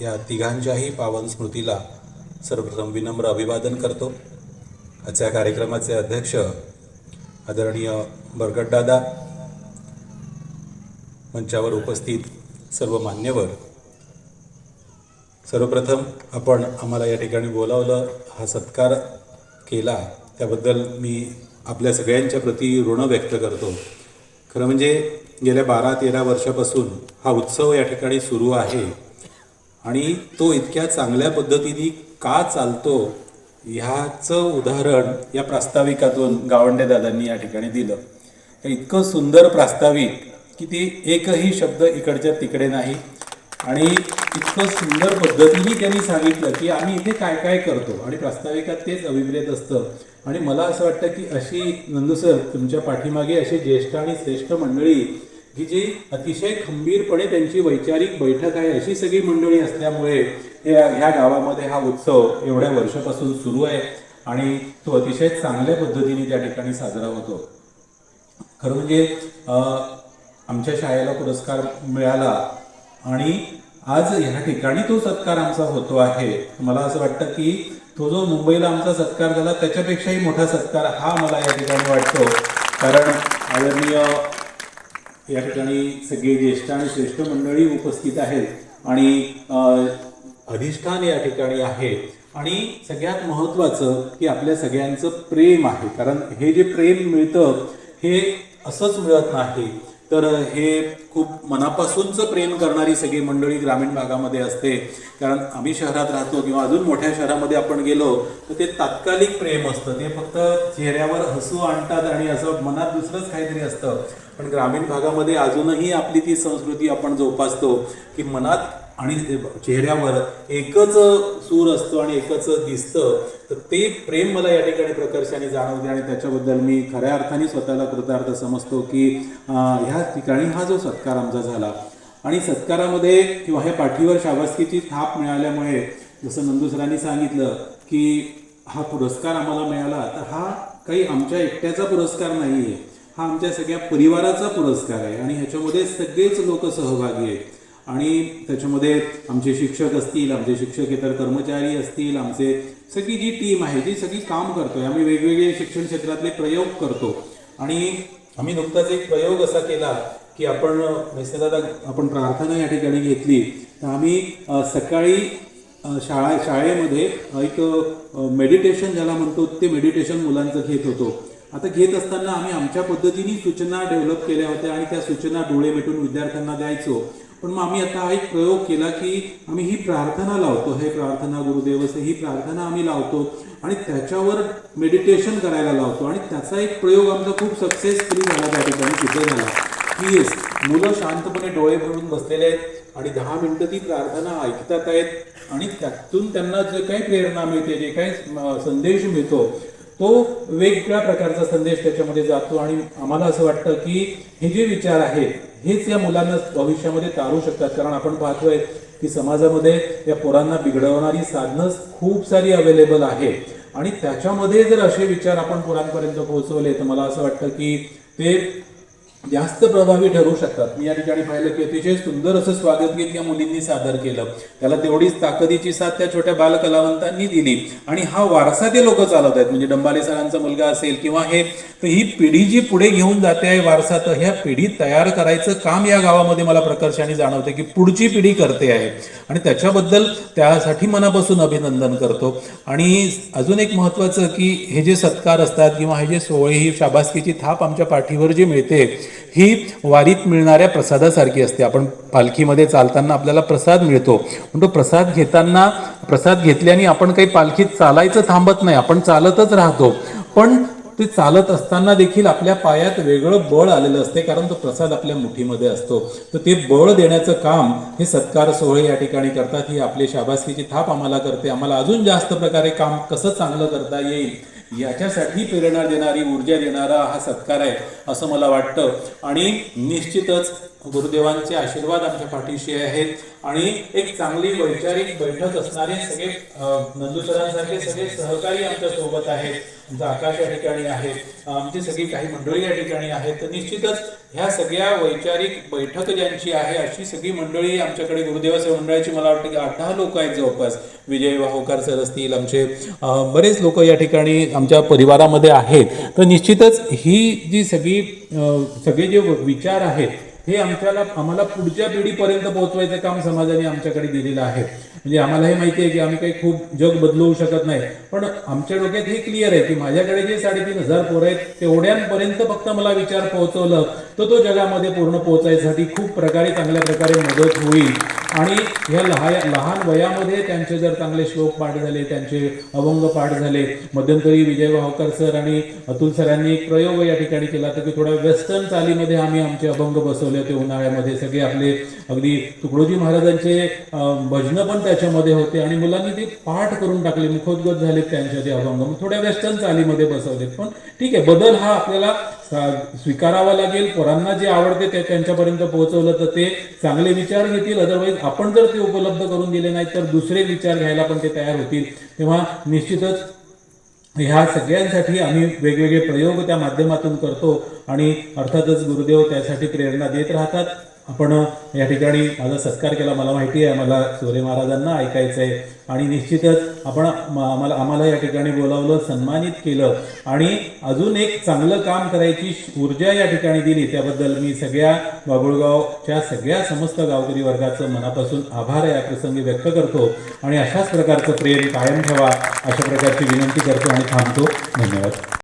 या तिघांच्याही पावन स्मृतीला सर्वप्रथम विनम्र अभिवादन करतो. आजच्या कार्यक्रमाचे अध्यक्ष आदरणीय बरगटदादा मंचावर उपस्थित सर्व मान्यवर सर्वप्रथम आपण आम्हाला या ठिकाणी बोलावलं हा सत्कार केला. त्याबद्दल मी आपल्या सगळ्यांच्या प्रती ऋण व्यक्त करतो. खरं म्हणजे गेल्या बारा तेरा वर्षापासून हा उत्सव या ठिकाणी सुरू आहे. आणि तो इतक्या चांगल्या पद्धतीने का चालतो ह्याचं उदाहरण या प्रास्ताविकातून गावंडे दादांनी या ठिकाणी दिलं. तर इतकं सुंदर प्रास्ताविक की ते एकही शब्द इकडच्या तिकडे नाही. आणि इतकं सुंदर पद्धतीने त्यांनी सांगितलं की आम्ही इथे काय काय करतो. आणि प्रास्ताविकात तेच अभिप्रेत असतं. आणि मला असं वाटतं की अशी नंदू सर तुमच्या पाठीमागे अशी ज्येष्ठ आणि श्रेष्ठ मंडळी ही जी अतिशय खंबीरपणे त्यांची वैचारिक बैठक आहे अशी सगळी मंडळी असल्यामुळे या ह्या गावामध्ये हा उत्सव एवढ्या वर्षापासून सुरू आहे आणि तो अतिशय चांगल्या पद्धतीने त्या ठिकाणी साजरा होतो. खरं म्हणजे आमच्या शाळेला पुरस्कार मिळाला आणि आज ह्या ठिकाणी तो सत्कार आमचा होतो आहे. मला असं वाटतं की तो जो मुंबईला आमचा सत्कार झाला त्याच्यापेक्षाही मोठा सत्कार हा मला या ठिकाणी वाटतो. कारण आदरणीय या ठिकाणी सगळे ज्येष्ठ आणि श्रेष्ठ मंडळी उपस्थित आहेत आणि अधिष्ठान या ठिकाणी आहे. आणि सगळ्यात महत्त्वाचं की आपल्या सगळ्यांचं प्रेम आहे. कारण हे जे प्रेम मिळतं हे असंच मिळत नाही. तर हे खूप मनापासूनचं प्रेम करणारी सगळी मंडळी ग्रामीण भागामध्ये असते. कारण आम्ही शहरात राहतो किंवा अजून मोठ्या शहरामध्ये आपण गेलो तर ते तात्कालिक प्रेम असतं. ते फक्त चेहऱ्यावर हसू आणतात आणि असं मनात दुसरंच काहीतरी असतं. पण ग्रामीण भागामध्ये अजूनही आपली ती संस्कृती आपण जोपासतो की मनात आणि चेहऱ्यावर एकच सूर असतो आणि एकच दिसतं तर ते प्रेम मला या ठिकाणी प्रकर्षाने जाणवते आणि त्याच्याबद्दल मी खऱ्या अर्थाने स्वतःला कृतार्थ समजतो की ह्या ठिकाणी हा जो सत्कार आमचा झाला. आणि सत्कारामध्ये किंवा हे पाठीवर शाबासकीची थाप मिळाल्यामुळे जसं नंदू सरांनी सांगितलं की हा पुरस्कार आम्हाला मिळाला तर हा काही आमच्या एकट्याचा पुरस्कार नाही आहे हा आमच्या सगळ्या परिवाराचा पुरस्कार आहे आणि ह्याच्यामध्ये सगळेच लोक सहभागी आहेत. आणि त्याच्यामध्ये आमचे शिक्षक असतील आमचे शिक्षकेतर कर्मचारी असतील आमचे सगळी जी टीम आहे जी सगळी काम करतोय. आम्ही वेगवेगळे शिक्षण क्षेत्रातले प्रयोग करतो. आणि आम्ही नुकताच एक प्रयोग असा केला की आपण दादा आपण प्रार्थना या ठिकाणी घेतली. तर आम्ही सकाळी शाळा शाळेमध्ये एक मेडिटेशन ज्याला म्हणतो ते मेडिटेशन मुलांचं घेत होतो. आता घेत असताना आम्ही आमच्या पद्धतीने सूचना डेव्हलप केल्या होत्या आणि त्या सूचना डोळे मिटून विद्यार्थ्यांना द्यायचो. पण मग आम्ही आता हा एक प्रयोग केला की आम्ही ही प्रार्थना लावतो. हे प्रार्थना गुरुदेवसे ही प्रार्थना आम्ही लावतो आणि त्याच्यावर मेडिटेशन करायला लावतो. आणि त्याचा एक प्रयोग आमचा खूप सक्सेसफुली झाला त्या ठिकाणी तिथे झाला. की येस मुलं शांतपणे डोळे भरून बसलेले आहेत आणि दहा मिनटं ती प्रार्थना ऐकतात आहेत आणि त्यातून त्यांना जे काही प्रेरणा मिळते जे काही संदेश मिळतो तो वेगवेगळ्या प्रकारचा संदेश त्याच्यामध्ये जातो आणि आम्हाला असं वाटतं की हे जे विचार आहेत हेच या मुलांना भविष्यामध्ये तारू शकतात. कारण आपण पाहतोय की समाजामध्ये या पोरांना बिघडवणारी साधनं खूप सारी अवेलेबल आहेत आणि त्याच्यामध्ये जर असे विचार आपण पोरांपर्यंत पोहोचवले तर मला असं वाटतं की ते जास्त प्रभावी ठरू शकतात. मी या ठिकाणी पाहिलं की अतिशय सुंदर असं स्वागत गीत या मुलींनी सादर केलं. त्याला तेवढीच ताकदीची साथ त्या छोट्या बालकलावंतांनी दिली. आणि हा वारसा ते लोक चालवत आहेत. म्हणजे डंबाले सरांचा मुलगा असेल किंवा हे तर ही पिढी जी पुढे घेऊन जाते आहे वारसा तर ह्या पिढी तयार करायचं काम या गावामध्ये मला प्रकर्षाने जाणवतं की पुढची पिढी करते आहे. आणि त्याच्याबद्दल त्यासाठी मनापासून अभिनंदन करतो. आणि अजून एक महत्त्वाचं की हे जे सत्कार असतात किंवा हे जे सोहळे ही शाबासकीची थाप आमच्या पाठीवर जी मिळते ही वारीत मिळणाऱ्या प्रसादासारखी असते. आपण पालखीमध्ये चालताना आपल्याला प्रसाद मिळतो. पण तो प्रसाद घेताना प्रसाद घेतल्याने आपण काही पालखीत चालायचं थांबत नाही. आपण चालतच राहतो. पण ते चालत असताना देखील आपल्या पायात वेगळं बळ आलेलं असते कारण तो प्रसाद आपल्या मुठीमध्ये असतो. तर ते बळ देण्याचं काम हे सत्कार सोहळे या ठिकाणी करतात. ही आपली शाबासकीची थाप आम्हाला करते. आम्हाला अजून जास्त प्रकारे काम कसं चांगलं करता येईल याच्यासाठी प्रेरणा देणारी ऊर्जा देणारा हा सत्कार आहे असं मला वाटतं. आणि निश्चितच गुरुदेवांचे आशीर्वाद आमच्या पाठीशी आहेत. आणि एक चांगली वैचारिक बैठक असणारे सगळे नंदुसरांसारखे सगळे सहकारी आमच्यासोबत आहेत. आकाश या ठिकाणी आहे आमची सगळी काही मंडळी या ठिकाणी आहेत. तर निश्चितच ह्या सगळ्या वैचारिक बैठक ज्यांची आहे अशी सगळी मंडळी आमच्याकडे गुरुदेवाच्या मंडळाची मला वाटतं की आठ दहा लोक आहेत जवळपास. विजय वाहोकार सर असतील आमचे बरेच लोक या ठिकाणी आमच्या परिवारामध्ये आहेत. तर निश्चितच ही जी सगळी सगळे जे विचार आहेत हे आमच्याला आम्हाला पुढच्या पिढीपर्यंत पोहोचवायचं काम समाजाने आमच्याकडे दिलेलं आहे. म्हणजे आम्हाला हे माहिती आहे की आम्ही काही खूप जग बदलवू शकत नाही. पण आमच्या डोक्यात हे क्लिअर आहे की माझ्याकडे जे साडेतीन हजार पोरं आहेत तेवढ्यांपर्यंत फक्त मला विचार पोहोचवलं तर तो जगामध्ये पूर्ण पोहोचायसाठी खूप प्रकारे चांगल्या प्रकारे मदत होईल. आणि ह्या लहान लहान वयामध्ये त्यांचे जर चांगले श्लोक पाठ झाले त्यांचे अभंग पाठ झाले मध्यंतरी विजय भावकर सर आणि अतुल सरांनी एक प्रयोग या ठिकाणी केला तर की थोड्या वेस्टर्न चालीमध्ये आम्ही आमचे अभंग बसवले होते उन्हाळ्यामध्ये. सगळे आपले अगदी तुकडोजी महाराजांचे भजनं पण त्याच्यामध्ये होते आणि मुलांनी ते पाठ करून टाकले मुखोद्गत झालेत त्यांचे ते अभंग. थोड्या वेस्टर्न चालीमध्ये बसवलेत. पण ठीक आहे बदल हा आपल्याला स्वीकारावा लागेल. पोरांना जे आवडते ते त्यांच्यापर्यंत पोहोचवलं तर ते चांगले विचार घेतील. अदरवाईज आपण जर ते उपलब्ध करून दिले नाहीत तर दुसरे विचार घ्यायला पण ते तयार होतील. तेव्हा निश्चितच ह्या सगळ्यांसाठी आम्ही वेगवेगळे प्रयोग त्या माध्यमातून करतो आणि अर्थातच गुरुदेव त्यासाठी प्रेरणा देत राहतात. आपण या ठिकाणी माझा सत्कार केला. मला माहिती आहे मला सोरे महाराजांना ऐकायचं आहे आणि निश्चितच आपण आम्हाला आम्हाला या ठिकाणी बोलावलं सन्मानित केलं. आणि अजून एक चांगलं काम करायची ऊर्जा या ठिकाणी दिली त्याबद्दल मी सगळ्या बाबुळगावच्या सगळ्या समस्त गावकरी वर्गाचं मनापासून आभार या प्रसंगी व्यक्त करतो. आणि अशाच प्रकारचं प्रेम कायम ठेवा अशा प्रकारची विनंती करतो आणि थांबतो. धन्यवाद.